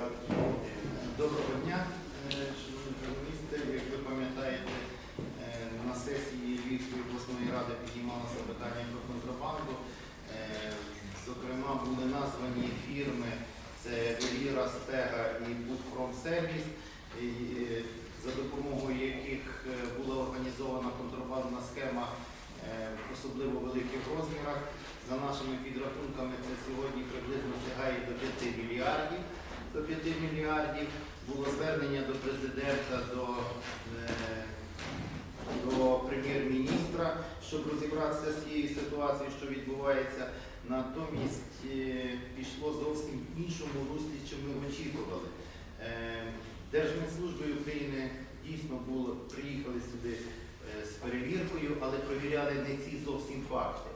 Доброго дня, е, шановні журналісти. Як ви пам'ятаєте, е, на сесії Львівської обласної ради піднімалося питання про контрабанду. Е, Зокрема, були названі фірми це Веліра, Стега і Будпромсервіс, за допомогою яких була організована контрабандна схема в особливо великих розмірах. За нашими підрахунками, це сьогодні приблизно сягає до 5 мільярдів. До 5 мільярдів було звернення до президента, до, е, до прем'єр-міністра, щоб розібратися з цією ситуацією, що відбувається. Натомість е, пішло зовсім в іншому руслі, чим ми очікували. Е, Держмедслужби України дійсно було, приїхали сюди з перевіркою, але перевіряли не ці зовсім факти.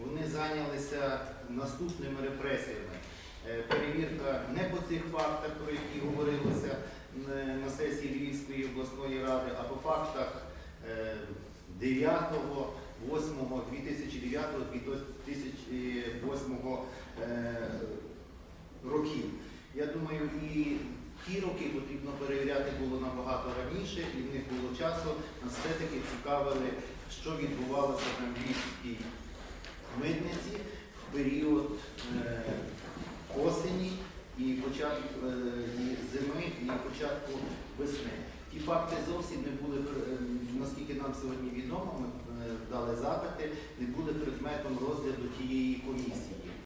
Вони зайнялися наступними репресіями. Е, Перевірка не по цих фактах, про які говорилося е, на сесії Львівської обласної ради, а по фактах е, 9, 8, 2009, 2008 е, років. Я думаю, і ті роки потрібно перевіряти було набагато раніше, і в них було часу. Нас все-таки цікавили, що відбувалося на Львівській митниці в період е, і початку е, зими, і початку весни. Ті факти зовсім не були, е, наскільки нам сьогодні відомо, ми е, дали запити, не були предметом розгляду тієї комісії.